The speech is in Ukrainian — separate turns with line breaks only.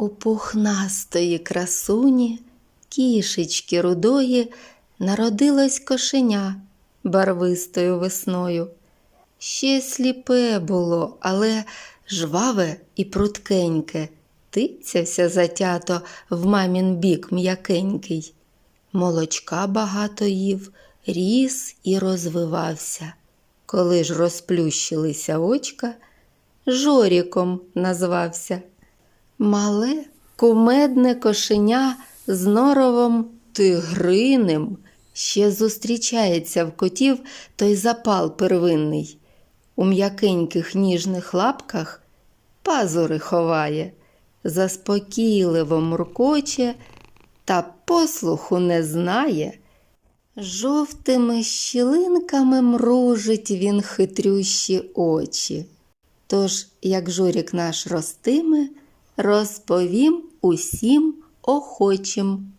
У пухнастої красуні, кішечки рудої, народилось кошеня барвистою весною. Ще сліпе було, але жваве і пруткеньке, тицявся затято в мамін бік м'якенький. Молочка багато їв, ріс і розвивався. Коли ж розплющилися очка, Жоріком назвався. Мале кумедне кошеня з норовом тигриним ще зустрічається в котів той запал первинний. У м'якеньких ніжних лапках пазури ховає, заспокійливо муркоче та послуху не знає. Жовтими щілинками мружить він хитрющі очі. Тож, як журік наш ростиме, розповім усім охочим.